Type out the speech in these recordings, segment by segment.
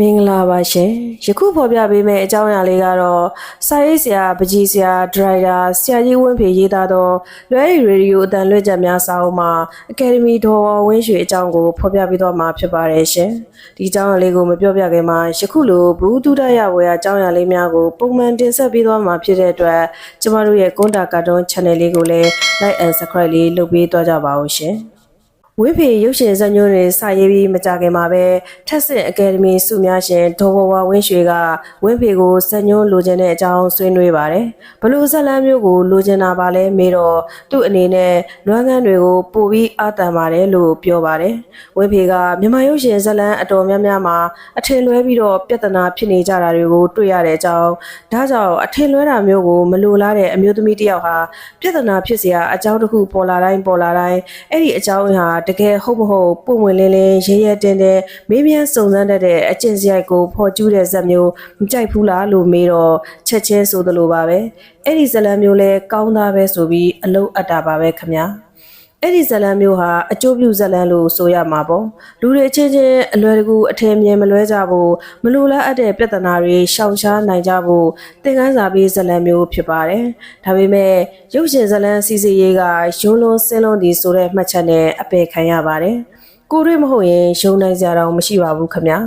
မင်္ဂလာပါရှင်ယခုဖော်ပြပေးမယ့်အကြောင်းအရာလေးကတော့စာရေးဆရာပကြီးဆရာဒရိုက်တာဆရာကြီးဝင်းဖေရေးသားသောလွဲရီရေဒီယိုအတန်လွှင့်ချက်များစာအုပ်မှာအကယ်ဒမီတော်ဝင်းရွှေအကြောင်းကိုဖော်ပြပေးသွားမှာဖြစ်ပါတယ်ရှင်ဒီအကြောင်းအရာလေးကိုမပြောပြခင်မှာယခုလိုဘူးတူတရဝယ်အကြောင်းအရာလေးများကိုပုံမှန်တင်ဆက်ပေးသွားမှာဖြစ်တဲ့အတွက်ကျမတို့ရဲ့ကွန်တာကာတွန်း channel လေးကိုလည်း like and subscribe လေးလုပ်ပေးသွားကြပါဦးရှင် ဝိဖေရုပ်ရှင်ဇာတ်ညွှန်းတွေစာရေးပြီးမကြခင်မှာပဲထက်ဆင့်အကယ်ဒမီစုများရှင်ဒေါ်ဝဝဝင်းရွှေကဝင်းဖေကိုဇာတ်ညွှန်းလိုချင်တဲ့အကြောင်းဆွေးနွေးပါတယ်။ဘလူဇက်လန်းမျိုးကိုလိုချင်တာပါလဲမေးတော့သူ့အနေနဲ့လွမ်းကန်းတွေကိုပို့ပြီးအာတန်ပါတယ်လို့ပြောပါတယ်။ဝင်းဖေကမြန်မာရုပ်ရှင်ဇာတ်လန်းအတော်များများမှာအထင်လွဲပြီးတော့ပြဿနာဖြစ်နေကြတာတွေကိုတွေ့ရတဲ့အကြောင်းဒါကြောင့်အထင်လွဲတာမျိုးကိုမလိုလားတဲ့အမျိုးသမီးတစ်ယောက်ဟာပြဿနာဖြစ်စရာအကြောင်းတစ်ခုပေါ်လာတိုင်းပေါ်လာတိုင်းအဲ့ဒီအကြောင်းဟာတကယ်ဟုတ်မဟုတ်ပုံဝင်လင်းလင်းရဲရဲတင်းတင်းမေးမြန်းစုံစမ်းတတ်တဲ့အကျင့်စရိုက်ကိုဖော်ကျူးတဲ့ဇက်မျိုးမကြိုက်ဘူးလားလို့မေးတော့ချက်ချင်းဆိုသလိုပါပဲအဲ့ဒီဇလံမျိုးလဲကောင်းသားပဲဆိုပြီးအလုတ်အပ်တာပါပဲခမညာ အဲ့ဒီဇလံမျိုးဟာအကျိုးပြုဇလံလို့ဆိုရမှာပေါ့လူတွေချင်းချင်းအလွယ်တကူအထင်မြင်မလွဲကြဖို့မလိုလားအပ်တဲ့ပြဿနာတွေရှောင်ရှားနိုင်ကြဖို့သင်ခန်းစာပေးဇလံမျိုးဖြစ်ပါတယ်ဒါပေမဲ့ရုပ်ရှင်ဇလံစီစီရေးကရုံးလုံးစင်းလုံးဒီဆိုတဲ့မှတ်ချက်နဲ့အပယ်ခံရပါတယ်ကိုရွေးမဟုတ်ရင်ရုံနိုင်ကြတော့မရှိပါဘူးခမညာ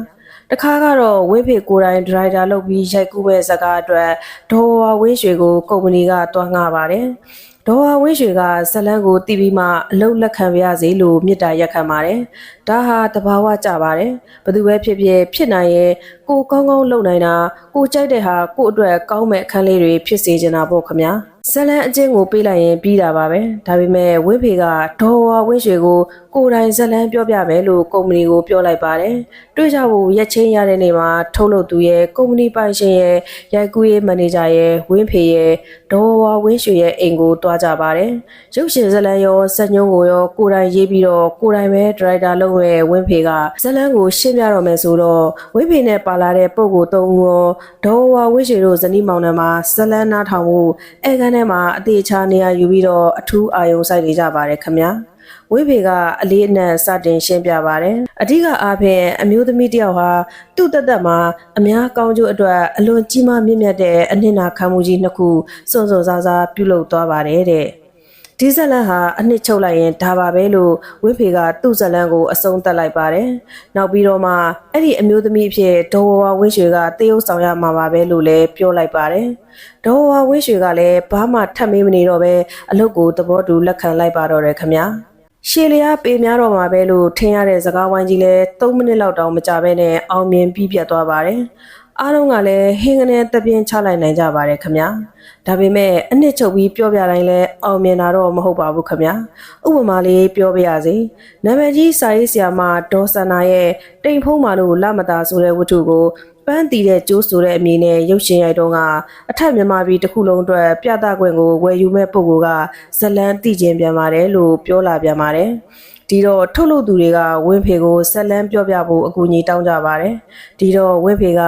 တခါကတော့ဝင်းဖေကိုယ်တိုင်ဒရိုက်တာလုပ်ပြီးရိုက်ကူးမဲ့ဇာတ်ကားအတွက်ဒေါ်ဝါဝင်းရွှေကိုကုမ္ပဏီကတွားငှပါတယ်။ ဒေါ်ဝါဝင်းရွှေကဇလန်းကိုတီးပြီးမှအလုတ်လက်ခံပါရစေလို့မေတ္တာရက်ခံပါတယ်။ဒါဟာတဘာဝကြပါတယ်။ဘယ်သူပဲဖြစ်ဖြစ်ဖြစ်နိုင်ရဲ့ကိုကောင်းကောင်းလုပ်နိုင်တာကိုကြိုက်တဲ့ဟာကိုအတွက်ကောင်းမဲ့အခန်းလေးတွေဖြစ်စေချင်တာပေါ့ခမညာ။ဇလန်းအချင်းကိုပေးလိုက်ရင်ပြီးတာပါပဲဒါပေမဲ့ဝင်းဖေကဒေါ်ဝါဝင်းရွှေကိုကိုယ်တိုင်ဇလန်းပြောပြမယ်လို့ကုမ္ပဏီကိုပြောလိုက်ပါတယ်တွေ့ကြဖို့ရက်ချင်းရတဲ့နေ့မှာထုတ်လုပ်သူရဲ့ကုမ္ပဏီပိုင်ရှင်ရဲ့ရိုက်ကူးရေးမန်နေဂျာရဲ့ဝင်းဖေရဲ့ဒေါ်ဝါဝင်းရွှေရဲ့အိမ်ကိုတွားကြပါတယ်ရုပ်ရှင်ဇလန်းရောစက်ညုံကိုရောကိုယ်တိုင်ရေးပြီးတော့ကိုယ်တိုင်ပဲဒရိုက်တာလုပ်ရဲဝင်းဖေကဇလန်းကိုရှင်းပြတော့မယ်ဆိုတော့ဝင်းဖေနဲ့ပါလာတဲ့ပုံကိုသုံးဦးရောဒေါ်ဝါဝင်းရွှေတို့ဇနီးမောင်နှံမှာဇလန်းနားထောင်မှုအဲကန်းထဲမှာအသေးချာနေရာယူပြီးတော့အထူးအာရုံစိုက်နေကြပါတယ်ခင်ဗျာ ဝိဖေကအလေးအနက်စတင်ရှင်းပြပါတယ်အဓိကအားဖြင့်အမျိုးသမီးတစ်ယောက်ဟာသူ့တက်တက်မှာအများကောင်းကျိုးအတွက်အလွန်ကြီးမားမြင့်မြတ်တဲ့အနှစ်နာခံမှုကြီးနှစ်ခုစွန့်စွန့်စားစားပြုလုပ်သွားပါတယ်တဲ့ဒီဇလန်ဟာအနှစ်ချုပ်လိုက်ရင်ဒါပါပဲလို့ဝင်းဖေကသူ့ဇလန်ကိုအဆုံးသတ်လိုက်ပါတယ်။နောက်ပြီးတော့မှအဲ့ဒီအမျိုးသမီးအဖြစ်ဒေါ်ဝဝဝင်းရွှေကတရုပ်ဆောင်ရမှာပါပဲလို့လည်းပြောလိုက်ပါတယ်။ဒေါ်ဝဝဝင်းရွှေကလည်းဘာမှထပ်မေးမနေတော့ပဲအလုပ်ကိုသဘောတူလက်ခံလိုက်ပါတော့တယ်ခမညာ။ ရှေလျားပေများတော့မှာပဲလို့ထင်ရတဲ့စကားဝိုင်းကြီးလဲ3မိနစ်လောက်တောင်မကြာဘဲနဲ့အောင်မြင်ပြီးပြတ်သွားပါတယ်။အားလုံးကလည်းဟင်းကနေတပြင်းချလိုက်နိုင်ကြပါတယ်ခမညာဒါပေမဲ့အနှစ်ချုပ်ပြီးပြောပြတိုင်းလဲအောင်မြင်တာတော့မဟုတ်ပါဘူးခမညာဥပမာလေးပြောပြရစီနာမည်ကြီးစာရေးဆရာမဒေါ်စန္နာရဲ့တိမ်ဖုံးမာလို့လမတာဆိုတဲ့ဝတ္ထုကို ပန်းတီတဲ့ကျိုးဆိုတဲ့အမည်နဲ့ရုပ်ရှင်ရိုက်တော့ကအထက်မြန်မာပြည်တစ်ခုလုံးအတွက်ပြသခွင့်ကိုဝယ်ယူမဲ့ပုံကဇလန်းတည်ခြင်းပြန်ပါတယ်လို့ပြောလာပြန်ပါတယ်ဒီတော့ထုတ်လုပ်သူတွေကဝင်းဖေကိုဆက်လန်းပြောပြဖို့အကူအညီတောင်းကြပါတယ်။ဒီတော့ဝင်းဖေက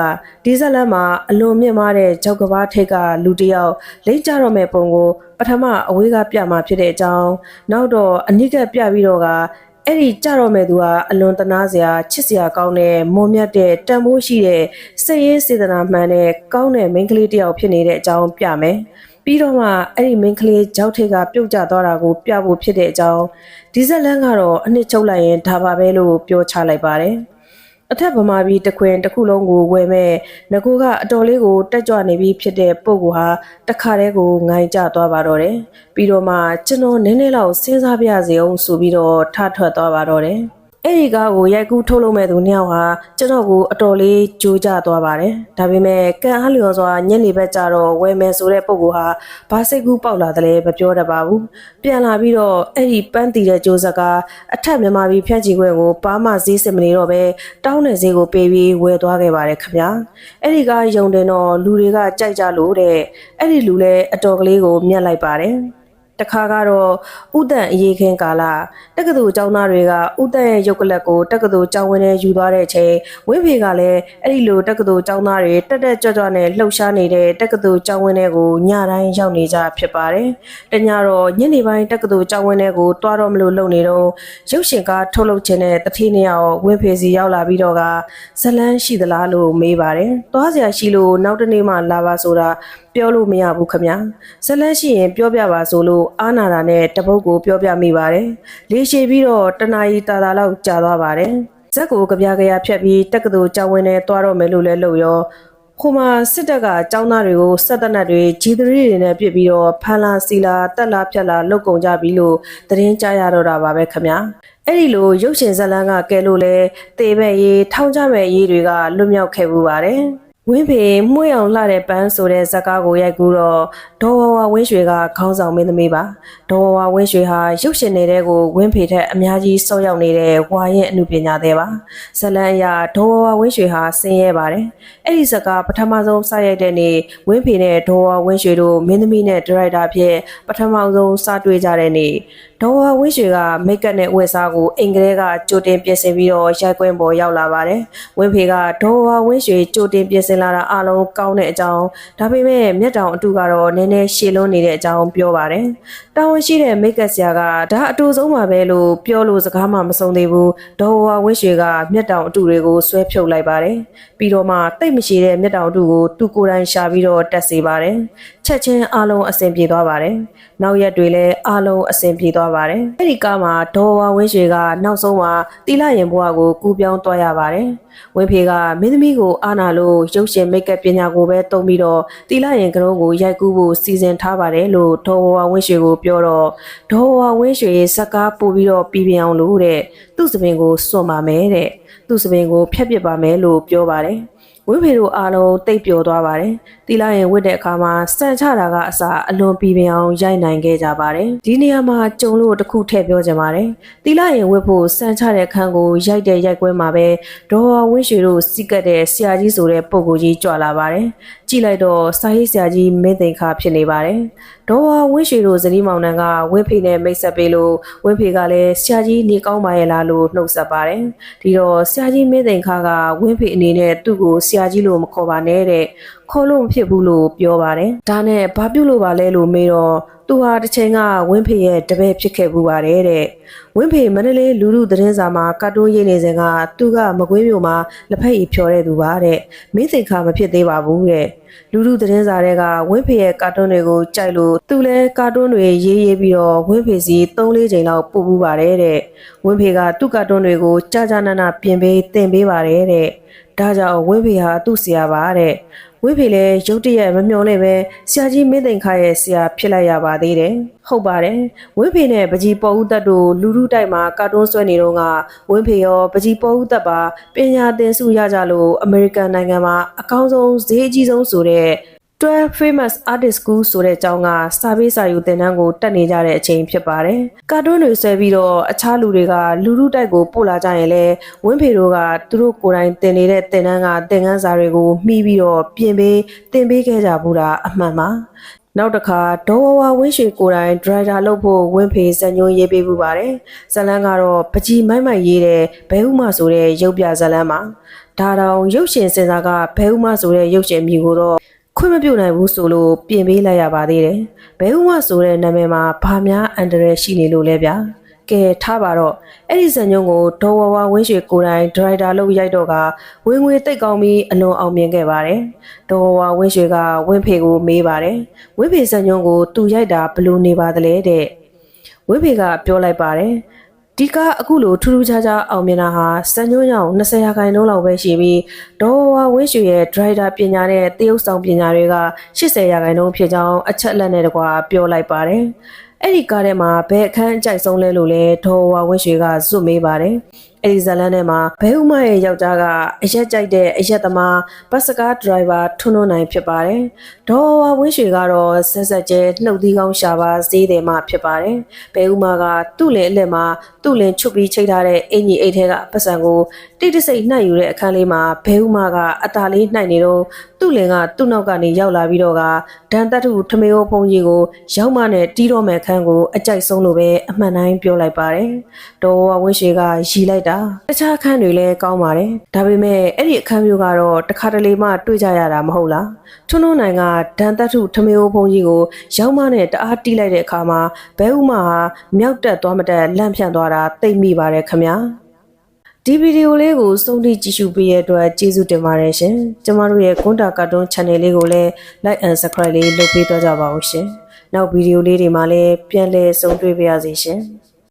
ဒီဆက်လန်းမှာအလွန်မြင့်မားတဲ့ကြောက်ကဘာထိတ်ကလူတစ်ယောက်လိမ့်ကြတော့မဲ့ပုံကိုပထမအဝေးကပြမှာဖြစ်တဲ့အကြောင်းနောက်တော့အနိကပြပြီးတော့က အဲ့ဒီကြတော့မဲ့သူကအလွန်တနာစရာချစ်စရာကောင်းတဲ့မွန်မြတ်တဲ့တန်ဖိုးရှိတဲ့စိတ်ရင်းစေတနာမှန်တဲ့ကောင်းတဲ့မိန်းကလေးတစ်ယောက်ဖြစ်နေတဲ့အကြောင်းပြမယ်။ပြီးတော့မှအဲ့ဒီ main ကလေးကြောက်ထိတ်ကပြုတ်ကျသွားတာကိုပြဖို့ဖြစ်တဲ့အကြောင်းဒီဇက်လန်ကတော့အနှစ်ချုပ်လိုက်ရင်ဒါပါပဲလို့ပြောချလိုက်ပါတယ် အထက်ဗမာပြည်တခွင်တစ်ခုလုံးကိုဝယ်မဲ့ငကူကအတော်လေးကိုတက်ကြွနေပြီးဖြစ်တဲ့ပုံကဟာတခါတည်းကိုငိုင်းကျသွားပါတော့တယ်ပြီးတော့မှကျွန်တော်နည်းနည်းလောက်စဉ်းစားပြစေအောင်ဆိုပြီးတော့ထထွက်သွားပါတော့တယ် အဲ့ဒီကားကိုရိုက်ကူးထုတ်လုပ်မဲ့သူနှစ်ယောက်ဟာကျွန်တော်ကိုအတော်လေးကြိုးကြသွားပါတယ်။ဒါပေမဲ့ကံအားလျော်စွာညနေဘက်ကျတော့ဝယ်မယ်ဆိုတဲ့ပုံကဟာဘာစိတ်ကူးပေါက်လာတယ်လဲမပြောတတ်ပါဘူး။ပြန်လာပြီးတော့အဲ့ဒီပန်းတီတဲ့ကြိုးစကအထက်မြန်မာပြည်ဖြန့်ချီခွင့်ကိုဘာမှဈေးစစ်မနေတော့ပဲတောင်းတဲ့ဈေးကိုပေးပြီးဝယ်သွားခဲ့ပါတယ်ခင်ဗျာ။အဲ့ဒီကယုံတယ်တော့လူတွေကကြိုက်ကြလို့တဲ့အဲ့ဒီလူလည်းအတော်ကလေးကိုမြတ်လိုက်ပါတယ်။ တခါကတော့ဥဒန့်အရေးခင်းကာလတက္ကသိုလ်ကျောင်းသားတွေကဥဒန့်ရဲ့ရုပ်ကလပ်ကိုတက္ကသိုလ်ကျောင်းဝင်းထဲယူသွားတဲ့အချိန်ဝင်းဖေကလည်းအဲ့ဒီလိုတက္ကသိုလ်ကျောင်းသားတွေတက်တက်ကြွကြွနဲ့လှုပ်ရှားနေတဲ့တက္ကသိုလ်ကျောင်းဝင်းထဲကိုညတိုင်းရောက်နေကြဖြစ်ပါတယ်။တညတော့ညနေပိုင်းတက္ကသိုလ်ကျောင်းဝင်းထဲကိုတွားတော့မလို့လုပ်နေတော့ရုပ်ရှင်ကားထုတ်လုပ်ခြင်းနဲ့တတိနေရောဝင်းဖေစီရောက်လာပြီးတော့ကဇလန်းရှိသလားလို့မေးပါတယ်။သွားစရာရှိလို့နောက်တစ်နေ့မှလာပါဆိုတာ ပြောလို့မရဘူးခမညာဇလန်းရှိရင်ပြောပြပါဆိုလို့အာနာတာနဲ့တပုတ်ကိုပြောပြမိပါတယ်။လေးရှိပြီးတော့တနာရီတာတာလောက်ကြာသွားပါတယ်။ဇက်ကိုကြပြကြရဖြတ်ပြီးတက္ကသိုလ်ကျောင်းဝင်းထဲသွားတော့မယ်လို့လည်းလုပ်ရောခိုမှာစစ်တပ်ကចောင်းသားတွေကိုစက်တနက်တွေဂျီသရီတွေနဲ့ပြစ်ပြီးတော့ဖမ်းလာစီလာတက်လာဖြတ်လာလုတ်ကုန်ကြပြီလို့သတင်းကြားရတော့တာပါပဲခင်ဗျာအဲ့ဒီလိုရုပ်ရှင်ဇာတ်လမ်းကကဲလို့လဲတေဘက်ရေးထောင်းကြမဲ့ရေးတွေကလွတ်မြောက်ခဲ့မှုပါတယ် ဝင်းဖေမှုအောင်လှတဲ့ပန်းဆိုတဲ့ဇာတ်ကားကိုရိုက်ကူတော့ဒေါ်ဝဝဝင်းရွှေကခေါင်းဆောင်မင်းသမီးပါ ဒေါ်ဝဝဝင်းရွှေဟာရုပ်ရှင်နေတဲ့ကိုဝင်းဖေထက်အများကြီးစောရောက်နေတဲ့ဝါရင်အမှုပညာသေးပါဇလန်အရဒေါ်ဝဝဝင်းရွှေဟာဆင်းရဲပါတယ်အဲ့ဒီဇာတ်ကားပထမဆုံးစရိုက်တဲ့နေ့ဝင်းဖေနဲ့ဒေါ်ဝဝဝင်းရွှေတို့မင်းသမီးနဲ့ဒါရိုက်တာဖြစ်ပထမဆုံးစတွေ့ကြတဲ့နေ့ဒေါ်ဝဝင်းရွှေကမိတ်ကပ်နဲ့ဝက်စားကိုအင်္ဂလိပ်ကကြိုတင်ပြင်ဆင်ပြီးတော့ရိုက်ကွင်းပေါ်ရောက်လာပါတယ်ဝင်းဖေကဒေါ်ဝဝင်းရွှေကြိုတင်ပြင်ဆင်လာတာအလုံးကောင်းတဲ့အကြောင်းဒါပေမဲ့မျက်တောင်အတူကတော့နည်းနည်းရှည်လွန်းနေတဲ့အကြောင်းပြောပါတယ်။တာဝန်ရှိတဲ့မိတ်ကပ်ဆရာကဒါအတူဆုံးပါပဲလို့ပြောလို့စကားမှမဆုံးသေးဘူး။ဒေါ်ဝါဝင်းရွှေကမျက်တောင်အတူတွေကိုဆွဲဖြုတ်လိုက်ပါတယ်။ပြီးတော့မှတိတ်မရှိတဲ့မျက်တောင်အတူကိုသူကိုယ်တိုင်ရှာပြီးတော့တက်စေပါတယ်။ချက်ချင်းအားလုံးအဆင်ပြေသွားပါတယ်။နောက်ရက်တွေလည်းအားလုံးအဆင်ပြေသွားပါတယ်။အဲဒီကားမှာဒေါ်ဝါဝင်းရွှေကနောက်ဆုံးမှာတီလာရင်ဘွားကိုကူးပြောင်းသွားရပါတယ်။ဝင်းဖေကမင်းသမီးကိုအာနာလို့ရုပ်ရှင်မိတ်ကပ်ပညာကိုပဲတုံးပြီးတော့တီလာရင်ကရုံးကိုရိုက်ကူးဖို့စီစဉ်ထားပါတယ်လို့ဒေါ်ဝါဝင်းရွှေကိုပြောတော့ဒေါ်ဝါဝင်းရွှေစကားပို့ပြီးတော့ပြီးပြအောင်လို့တဲ့သူ့စပင်ကိုစွန့်ပါမယ်တဲ့သူ့စပင်ကိုဖျက်ပစ်ပါမယ်လို့ပြောပါတယ် ဝင်းဖေတို့အားလုံးတိတ်ပျော်သွားပါတယ်။တီလာရင်ဝတ်တဲ့အခါမှာစံချတာကအစားအလွန်ပြီးပြအောင်ရိုက်နိုင်ခဲ့ကြပါတယ်။ဒီနေရာမှာကြုံလို့တစ်ခုထည့်ပြောချင်ပါတယ်။တီလာရင်ဝတ်ဖို့စံချတဲ့ခန်းကိုရိုက်တဲ့ရိုက်ကွဲမှာပဲဒေါ်ဝါဝင်းရွှေတို့စီးကတ်တဲ့ဆရာကြီးဆိုတဲ့ပုံကိုကြီးကြွလာပါတယ်။ကြည့်လိုက်တော့စာရေးဆရာကြီးမင်းသိန်ခါဖြစ်နေပါတယ်။ဒေါ်ဝါဝင်းရွှေတို့ဇနီးမောင်နှံကဝင်းဖေနဲ့မိတ်ဆက်ပေးလို့ဝင်းဖေကလည်းဆရာကြီးနေကောင်းပါရဲ့လားလို့နှုတ်ဆက်ပါတယ်။ဒီတော့ဆရာကြီးမင်းသိန်ခါကဝင်းဖေအနေနဲ့သူ့ကိုဆရာကြီးလို့မခေါ်ပါနဲ့တဲ့ခေါ်လို့မဖြစ်ဘူးလို့ပြောပါတယ်။ဒါနဲ့ဘာပြုလို့ပါလဲလို့မေးတော့သူဟာတစ်ချိန်ကဝင်းဖေရဲ့တပည့်ဖြစ်ခဲ့ဘူးပါတယ်တဲ့။ဝင်းဖေမန္တလေးလူလူသတင်းစာမှာကာတွန်းရေးနေစဉ်ကသူကမကွေးမြို့မှာလက်ဖက်ရည်ဖြော်တဲ့သူပါတဲ့။မင်းစိန်ခါမဖြစ်သေးပါဘူးတဲ့။လူလူသတင်းစာတွေကဝင်းဖေရဲ့ကာတွန်းတွေကိုကြိုက်လို့သူလည်းကာတွန်းတွေရေးရေးပြီးတော့ဝင်းဖေစီ3-4ချိန်လောက်ပို့ပူးပါတယ်တဲ့။ဝင်းဖေကသူ့ကာတွန်းတွေကိုကြာကြာနာနာပြင်ပေးတင်ပေးပါတယ်တဲ့။ဒါကြောင့်ဝင်းဖေဟာသူ့ဆရာပါတဲ့။ဝိဖေလည်းရုတ်တရက်မမျှော်လင့်ပဲဆရာကြီးမင်းသိန်ခါရဲ့ဆရာဖြစ်လိုက်ရပါသေးတယ်။ဟုတ်ပါတယ်။ဝိဖေနဲ့ပကြီးပေါ်ဦးသက်တို့လူလူတိုက်မှာကာတွန်းဆွဲနေတော့ကဝင်းဖေရောပကြီးပေါ်ဦးသက်ပါပညာသင်ဆုရကြလို့အမေရိကန်နိုင်ငံမှာအကောင်းဆုံးဈေးအကြီးဆုံးဆိုတဲ့ 12 famous artist school ဆိုတဲ့အကြောင်းကစာပေးစာယူသင်တန်းကိုတက်နေကြတဲ့အချိန်ဖြစ်ပါတယ်။ကာတွန်းတွေဆွဲပြီးတော့အခြားလူတွေကလူလူတိုက်ကိုပို့လာကြရင်လဲဝင်းဖေတို့ကသူတို့ကိုယ်တိုင်တင်နေတဲ့သင်တန်းကသင်ခန်းစာတွေကိုမှီးပြီးတော့ပြင်ပေးသင်ပေးခဲ့ကြဘူးတာအမှန်ပါ။နောက်တစ်ခါဒေါ်ဝဝဝင်းရွှေကိုယ်တိုင်ဒရိုက်တာလုပ်ဖို့ဝင်းဖေဇညွန်ရေးပေးမှုပါတယ်။ဇလန်းကတော့ပကြီးမိုက်မိုက်ရေးတဲ့ဘဲဥမဆိုတဲ့ရုပ်ပြဇလန်းပါ။ဒါတောင်ရုပ်ရှင်စင်စာကဘဲဥမဆိုတဲ့ရုပ်ရှင်မျိုးကိုတော့ ခွင့်မပြုနိုင်ဘူးဆိုလို့ပြင်ပေးလိုက်ရပါသေးတယ်။ဘဲဥမဆိုတဲ့နာမည်မှာဘာများအန်ဒရယ်ရှိနေလို့လဲဗျာ။ကဲထားပါတော့အဲ့ဒီဇညုံကိုဒေါ်ဝဝဝင်းရွှေကိုယ်တိုင်ဒရိုက်တာလုပ်ရိုက်တော့ကဝင်းငွေတိတ်ကောင်းပြီးအလွန်အောင်မြင်ခဲ့ပါတယ်။ဒေါ်ဝဝဝင်းရွှေကဝင်းဖေကိုမေးပါတယ်။ဝင်းဖေဇညုံကိုသူရိုက်တာဘလို့နေပါသလဲတဲ့။ဝင်းဖေကပြောလိုက်ပါတယ်။ ဒီကအခုလိုထူးထူးခြားခြားအောင်မြင်တာဟာစံညွှန်းရောင်20ရာခိုင်နှုန်းလောက်ပဲရှိပြီးဒေါ်ဝါဝင်းရွှေရဲ့ဒရိုက်တာပညာနဲ့တရုပ်ဆောင်ပညာတွေက80ရာခိုင်နှုန်းဖြစ်ကြောင်းအချက်အလက်နဲ့တကွာပြောလိုက်ပါတယ်။အဲ့ဒီကားထဲမှာဘယ်အခန်းအကြိုက်ဆုံးလဲလို့လဲဒေါ်ဝါဝင်းရွှေကဇွတ်မေးပါတယ်။ အဲ့ဒီဇလန်းထဲမှာဘဲဥမရဲ့ယောက်ျားကအရက်ကြိုက်တဲ့အရက်သမားဘတ်စကားဒရိုင်ဘာထွန်းထွန်းနိုင်ဖြစ်ပါတယ်။ဒေါ်ဝါဝင်းရွှေကတော့ဆက်ဆက်ကျဲနှုတ်သီးကောင်းရှာပါဈေးတယ်မှဖြစ်ပါတယ်။ဘဲဥမကသူ့လင်အလက်မှာသူ့လင်ချုပ်ပြီးချိတ်ထားတဲ့အင်ကြီးအိတ်ထဲကပတ်စံကို တိတ်တဆိတ်နှိုက်ယူတဲ့အခန်းလေးမှာဘဲဥမကအตาလေးနှိုက်နေတော့သူ့လင်ကသူ့နောက်ကနေရောက်လာပြီးတော့ကဒန်တက်ထုထမေယောဖုံကြီးကိုရောက်မှနဲ့တီးတော့မဲ့ခန်းကိုအကြိုက်ဆုံးလို့ပဲအမှန်တိုင်းပြောလိုက်ပါတယ်။တော်ဝဝင်းရှေကရီလိုက်တာတခြားအခန်းတွေလည်းကောင်းပါတယ်။ဒါပေမဲ့အဲ့ဒီအခန်းမျိုးကတော့တခါတလေမှတွေ့ကြရတာမဟုတ်လား။ထွန်းထွန်းနိုင်ကဒန်တက်ထုထမေယောဖုံကြီးကိုရောက်မှနဲ့တအားတီးလိုက်တဲ့အခါမှာဘဲဥမဟာမြောက်တက်သွားမတက်လန့်ဖြန့်သွားတာသိမ့်မိပါတယ်ခမညာ။ ဒီဗီဒီယိုလေးကိုစုံထိကြည့်ရှုပေးရတဲ့အတွက်ကျေးဇူးတင်ပါတယ်ရှင်။ကျမတို့ရဲ့ကွန်တာကာတွန်း channel လေးကိုလည်း like and subscribe လေးလုပ်ပေးသွားကြပါဦးရှင်။နောက်ဗီဒီယိုလေးတွေမှာလည်းပြန်လည်ဆုံတွေ့ပါရစေရှင်။